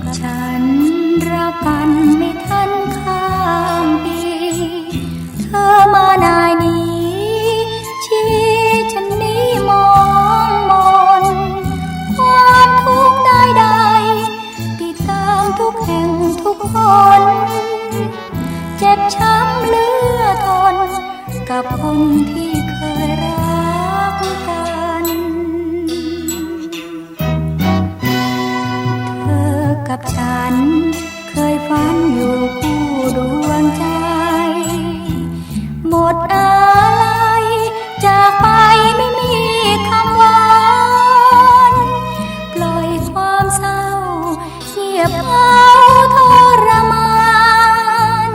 กับฉัน รักกันไม่ทันข้ามปี เธอมานายนี้ ชี้ฉันนี้มองมนความทุกข์ใดๆติดตามทุกแห่งทุกคน เจ็บช้ำเลือทน กับคนที่ กับฉัน เคยฝันอยู่คู่ดวงใจ หมดอะไรจากไปไม่มีคำหวานปล่อยความเศร้าเงียบเอาทรมาน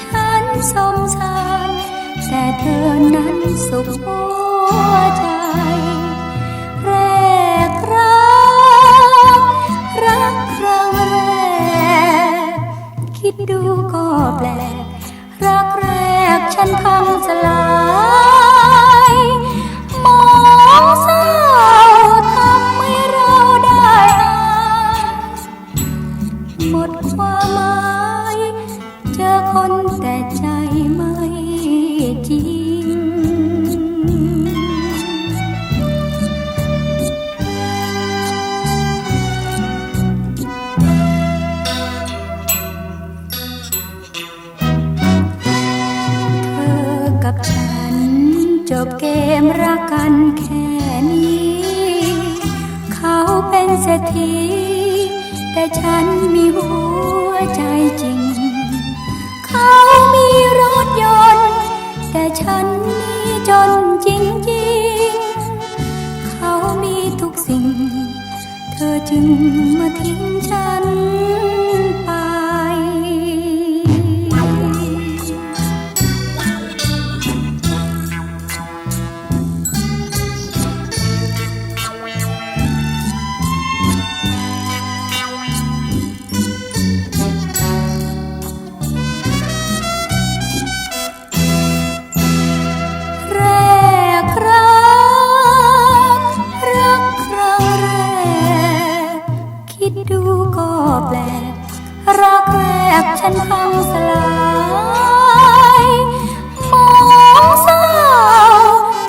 ฉันสมสารแต่เธอนั้นสุขหัวใจ ฉันพังสลายมองเศร้าทำให้เราได้อายหมดความหมาย เจอคนแต่ใจไม่จริง กับฉันจบเกมรักกันแค่นี้ เขาเป็นเศรษฐีแต่ฉันมีหัวใจจริง เขามีรถยนต์ แต่ฉันมีจนจริงๆเขามีทุกสิ่ง เธอจึงมาทิ้ง แปลกรักแรกฉันพังสลายมองเศร้า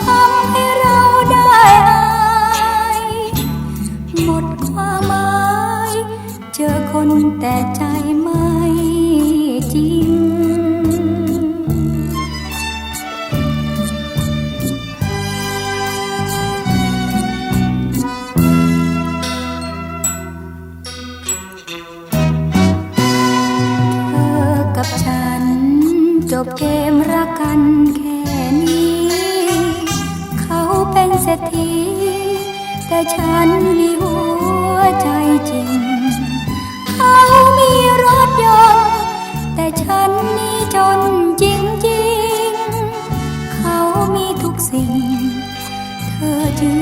ทำให้เราได้อายหมดความหมาย เจอคนแต่ใจไม่ ฉัน จบเกมรักกันแค่นี้ เขาเป็นเศรษฐีแต่ฉันมีหัวใจจริง เขามีรถยนต์แต่ฉันนี่จนจริงๆเขามีทุกสิ่ง เธอจึง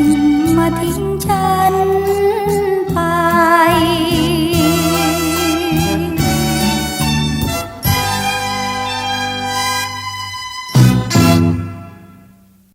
มาทิ้งฉัน